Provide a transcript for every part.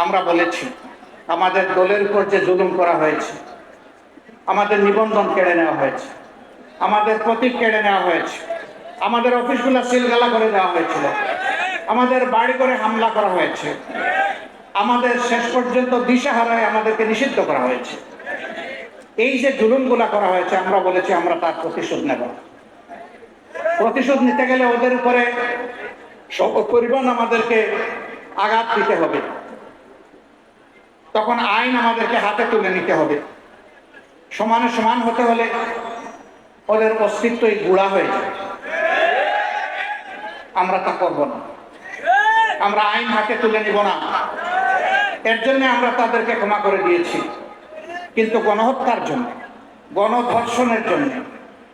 আমরা বলেছি, আমাদের দলের উপর যে জুলুম করা হয়েছে, আমাদের নিবন্ধন কেড়ে নেওয়া হয়েছে, আমাদের প্রতীক কেড়ে নেওয়া হয়েছে, আমাদের অফিসগুলো সিলগালা করে দেওয়া হয়েছিল, আমাদের বাড়ি করে হামলা করা হয়েছে, আমাদের শেষ পর্যন্ত দিশাহারায় আমাদেরকে নিষিদ্ধ করা হয়েছে। এই যে জুলুমগুলা করা হয়েছে, আমরা বলেছি আমরা তার প্রতিশোধ নেব। প্রতিশোধ নিতে গেলে ওদের উপরে পরিমাণ আমাদেরকে আঘাত দিতে হবে। তখন আইন আমাদেরকে হাতে তুলে নিতে হবে। সমানে সমান হতে হলে ওদের অস্তিত্বই গুড়া হয়ে যায়। আমরা তা করব না। আমরা আইন হাতে তুলে নিব না। এর জন্য আমরা তাদেরকে ক্ষমা করে দিয়েছি। কিন্তু গণহত্যার জন্য, গণধর্ষণের জন্য,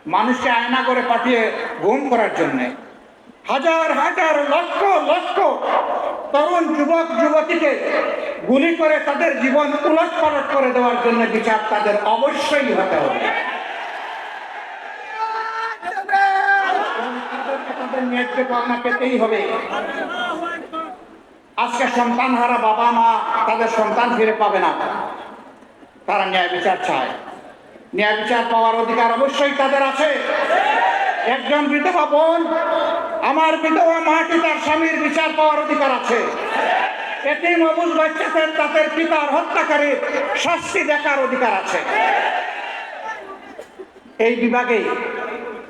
মানুষকে আয়না করে পাঠিয়ে গুম করার জন্য হাজার হাজার, লক্ষ লক্ষ তরুণ যুবক, যুবতীকে গুলি করে তাদের জীবন উলট পালট করে দেওয়ার জন্য বিচার তাদের অবশ্যই হতে হবে। আজকে সন্তান বাবা মা তাদের সন্তান পাবে না। তারা ন্যায় বিচার চায়। ন্যায় বিচার পাওয়ার অধিকার অবশ্যই তাদের আছে। একজন বিধবা বোন আমার বিধবা মাটি তার স্বামীর বিচার পাওয়ার অধিকার আছে। এটি মবুজ বাচ্চাদের, তাদের পিতার হত্যাকারী শাস্তি দেখার অধিকার আছে। এই বিভাগে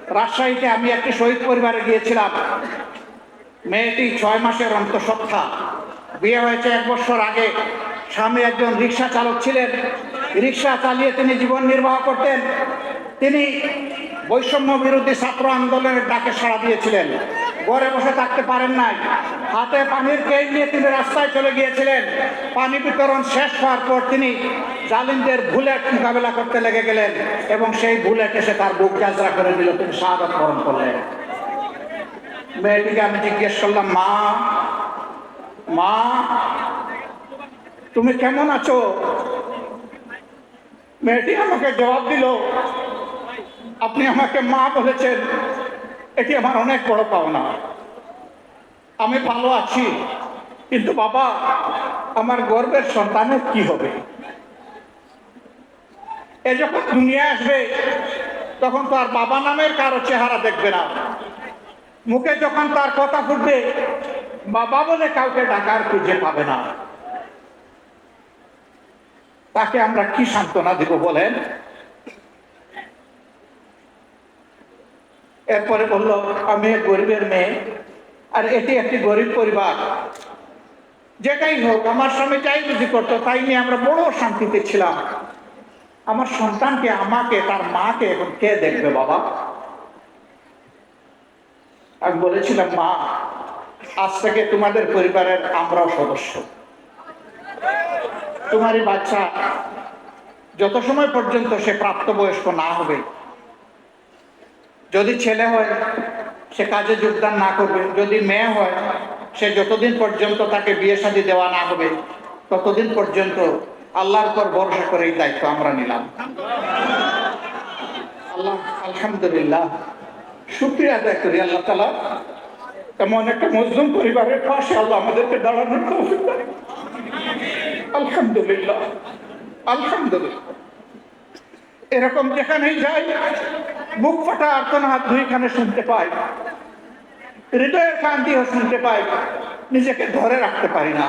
রাজশাহীতে আমি একটি শহীদ পরিবারে গিয়েছিলাম। মেয়েটি ছয় মাসের অন্তঃসত্ত্বা। বিয়ে হয়েছে এক বছর আগে। স্বামী একজন রিক্সা চালক ছিলেন। রিক্সা চালিয়ে তিনি জীবন নির্বাহ করতেন। তিনি বৈষম্য বিরোধী ছাত্র আন্দোলনের ডাকে সাড়া দিয়েছিলেন। ঘরে বসে থাকতে পারেন নাই। হাতে পানির কেই নিয়ে তিনি রাস্তায় চলে গিয়েছিলেন। পানি বিতরণ শেষ হওয়ার পর তিনি জালিমদের বুলেট মোকাবেলা করতে লেগে গেলেন এবং সেই বুলেট এসে তার বুক যাত্রা করে দিল, তিনি শাহাদত বরণ করলেন। মেয়েটিকে আমি জিজ্ঞেস করলাম, মা মা, তুমি কেমন আছো? মেয়েটি আমাকে জবাব দিল, আপনি আমাকে মা বলেছেন। এটি আমার অনেক বড় পাওনা। আমি ভালো আছি, কিন্তু বাবা, আমার গর্বের সন্তানের কি হবে? এ যখন দুনিয়া আসবে, তখন তো আর বাবা নামের কারও চেহারা দেখবে না। মুখে যখন তার কথা ফুটবে, বাবা বলে কাউকে ডাকার খুঁজে পাবে না। তাকে আমরা কি সান্ত্বনা দিব বলেন? এরপরে বলল, আমি এক গরিবের মেয়ে, আর এটি একটি গরিব পরিবার। যেটাই হোক, আমার স্বামী যাই বুঝি করতো, তাই নিয়ে আমরা বড় শান্তিতে ছিলাম। আমার সন্তানকে, আমাকে, তার মাকে এখন কে দেখবে বাবা? আমি বলেছিলাম, মা, আজ থেকে তোমাদের পরিবারের আমরাও সদস্য। তোমারই বাচ্চা যত সময় পর্যন্ত সে প্রাপ্তবয়স্ক না হবে যদি ছেলে হয়, সে কাজে যোগদান না করবে। যদি মেয়ে হয়, সে যতদিন পর্যন্ত তাকে বিয়ে শাদী দেওয়া না হবে, ততদিন পর্যন্ত আল্লাহর পর ভরসা করে এই দায়িত্ব আমরা নিলাম। আল্লাহ, আলহামদুলিল্লাহ। শুক্রিয়া আদায় করি আল্লাহ তালা এমন একটা মজলুম পরিবারের পাশে আল্লাহ আমাদেরকে দাঁড়ানোর আলহামদুলিল্লাহ আলহামদুলিল্লাহ। এরকম যেখানেই যাই বুক ফাটা আর্তনাদ দুইখানে শুনতে পাই। হৃদয়ের কান্তিও শুনতে পাই। নিজেকে ধরে রাখতে পারি না।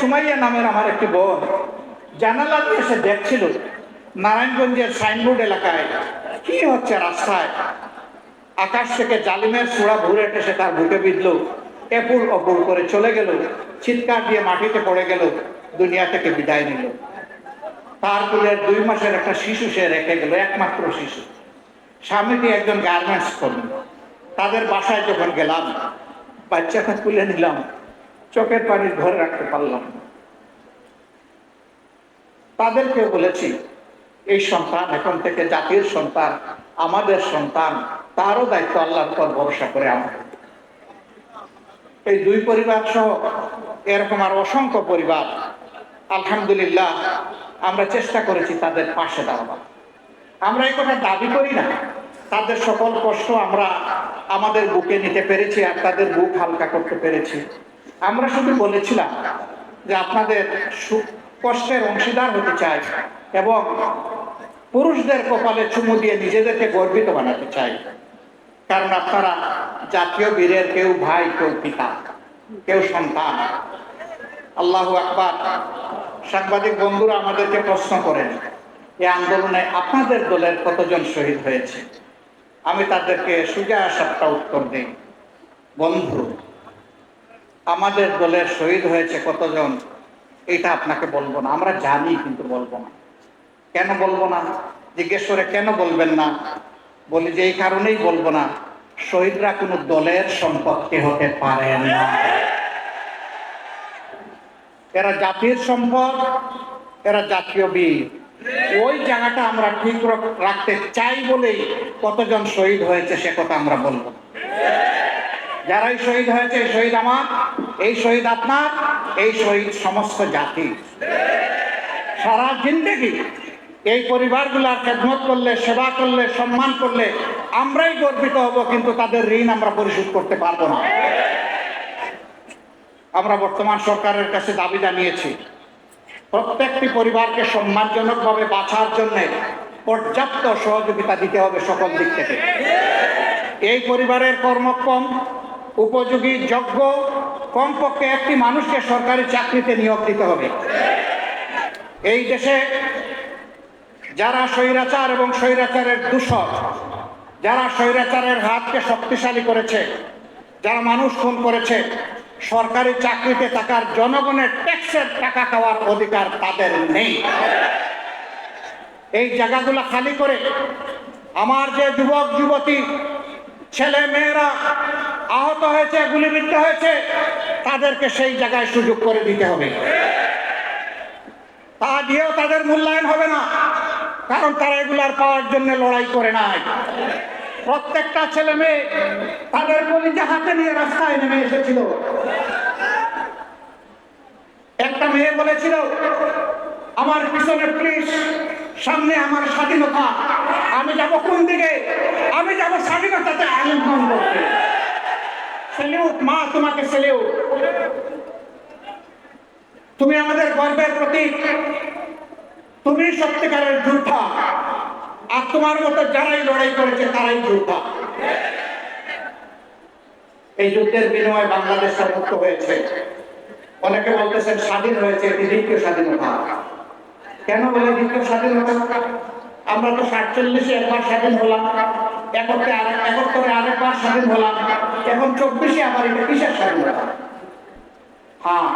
সুমাইয়া নামের আমার একটি বোন। জানালা দিয়ে সে দেখছিল নারায়ণগঞ্জের সাইনবোর্ড এলাকায়। কি হচ্ছে রাস্তায়? আকাশ থেকে জালিমের সুড়া ঘুরে এসে তার বুকে বিঁধল। এপুল অপুল করে চলে গেল। চিৎকার দিয়ে মাটিতে পড়ে গেল। দুনিয়া থেকে বিদায় নিল। তার কুলের দুই মাসের একটা শিশু সে রেখে গেল, একমাত্র শিশু। স্বামীটি একজন গার্মেন্টস কর্মী তাদের বাসায় যখন গেলাম, বাচ্চাটা তুলে নিলাম, চোখের পানি ধরে রাখতে পারলাম তাদেরকে বলেছি, এই সন্তান এখন থেকে জাতির সন্তান, আমাদের সন্তান, তারও দায়িত্ব আল্লাহর পর ভরসা করে আমাদের এই দুই পরিবার সহ এরকম আর অসংখ্য পরিবার আলহামদুলিল্লাহ, আমরা চেষ্টা করেছি তাদের পাশে দাঁড়াবার। আমরা এই কথা দাবি করি না। তাদের সকল কষ্ট আমরা আমাদের বুকে নিতে পেরেছি আর তাদের বুক হালকা করতে পেরেছি। আমরা শুধু বলেছিলাম যে আপনাদের কষ্টের অংশীদার হতে চাই এবং পুরুষদের কপালে চুমু দিয়ে নিজেদেরকে গর্বিত বানাতে চাই। কারণ আপনারা জাতীয় বীরের কেউ ভাই, কেউ পিতা, কেউ সন্তান। আল্লাহ আকবার। সাংবাদিক বন্ধুরা আমাদেরকে প্রশ্ন করেন, এই আন্দোলনে আপনাদের দলের কতজন শহীদ হয়েছে? আমি তাদেরকে সুজা সাতটা উত্তর দিই। বন্ধু, আমাদের দলের শহীদ হয়েছে কতজন? এটা আপনাকে বলব না। আমরা জানি, কিন্তু বলব না। কেন বলব না? জিজ্ঞেস করে কেন বলবেন না? বলি যে এই কারণেই বলব না। শহীদরা কোনো দলের সম্পত্তি হতে পারে না। এরা জাতির সম্পদ, এরা জাতীয় বীর। ওই জায়গাটা আমরা ঠিক রাখতে চাই বলেই কতজন শহীদ হয়েছে সে কথা আমরা বলব। যারাই শহীদ হয়েছে, এই শহীদ আমার, এই শহীদ আপনার, এই শহীদ সমস্ত জাতি। সারা জিন্দগি এই পরিবারগুলার খেদমত করলে, সেবা করলে, সম্মান করলে আমরাই গর্বিত হব, কিন্তু তাদের ঋণ আমরা পরিশোধ করতে পারব না। আমরা বর্তমান সরকারের কাছে দাবি জানিয়েছি। প্রত্যেকটি পরিবারকে সম্মানজনকভাবে বাঁচার জন্য পর্যাপ্ত সহযোগিতা দিতে হবে সকল দিক থেকে। এই পরিবারের কর্মক্ষম, উপযোগী, যোগ্য, কমপক্ষে একটি মানুষকে সরকারি চাকরিতে নিয়োগ দিতে হবে। এই দেশে যারা স্বৈরাচার এবং স্বৈরাচারের দূষক, যারা স্বৈরাচারের হাতকে শক্তিশালী করেছে, যারা মানুষ খুন করেছে সরকারি চাকরিতে থাকার জনগণের ট্যাক্সের টাকা খাওয়ার অধিকার তাদের নেই। এই জায়গাগুলো খালি করে আমার যে যুবক, যুবতী, ছেলে, মেয়েরা আহত হয়েছে, গুলিবিদ্ধ হয়েছে, তাদেরকে সেই জায়গায় সুযোগ করে দিতে হবে। তা দিয়েও তাদের মূল্যায়ন হবে না, কারণ তারা এগুলার পাওয়ার জন্য লড়াই করে নাই। প্রত্যেকটা ছেলে মেয়ে তাদের কলিজা হাতে নিয়ে রাস্তায় নেমে এসেছিল। একটা মেয়ে বলেছিল, আমার পিছনে পুলিশ সামনে আমার স্বাধীনতা। আমি যাব কোন দিকে? আমি যাব স্বাধীনতাতে আলিঙ্গন করতে সেলিউট, মা, তোমাকে সেলিউট। তুমি আমাদের গর্বের প্রতীক। তুমি সত্যিকারের যোদ্ধা। আর তোমার মতো যারাই লড়াই করেছে তারাই যোদ্ধা। এই যুদ্ধের বিনিময়ে বাংলাদেশ মুক্ত হয়েছে। অনেকে বলতেছেন স্বাধীন হয়েছে, এটি দ্বিতীয় স্বাধীনতা। কেন বলে দ্বিতীয় স্বাধীনতা? আমরা তো সাতচল্লিশে একবার স্বাধীন হলাম, একত্রে আর একত্তরে আরেকবার স্বাধীন হলাম, এখন চব্বিশে আবার এটা কিসের স্বাধীনতা? হ্যাঁ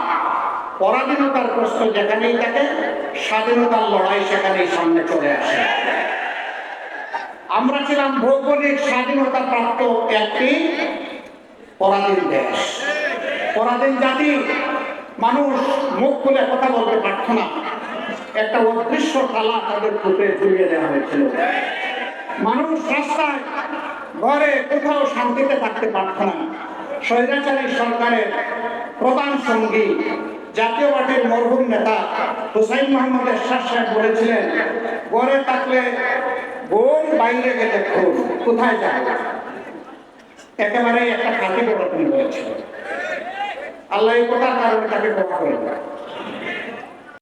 পরাধীনতার প্রশ্ন যেখানেই থাকে, স্বাধীনতার লড়াই সেখানেই সামনে চলে আসে। আমরা ছিলাম ভৌগোলিক স্বাধীনতা প্রাপ্ত একটি পরাধীন দেশ। পরাধীন জাতি, মানুষ মুখ খুলে কথা বলতে পারত না। একটা অদৃশ্য তালা তাদের ফুটে ঝুলিয়ে দেওয়া হয়েছিল। মানুষ রাস্তায়, ঘরে কোথাও শান্তিতে থাকতে পারত না। স্বৈরাচারী সরকারের প্রধান সঙ্গী জাতীয় পার্টির মরহুম নেতা হুসাইন মোহাম্মদ এরশাদ সাহেব বলেছিলেন, ঘরে থাকলে বোন বাইরে গেলে খুব কোথায় যাবে? একেবারে একটা খাঁটি বড় তিনি বলেছিলেন আল্লাহ এই কথার কারণে তাকে ক্ষমা করে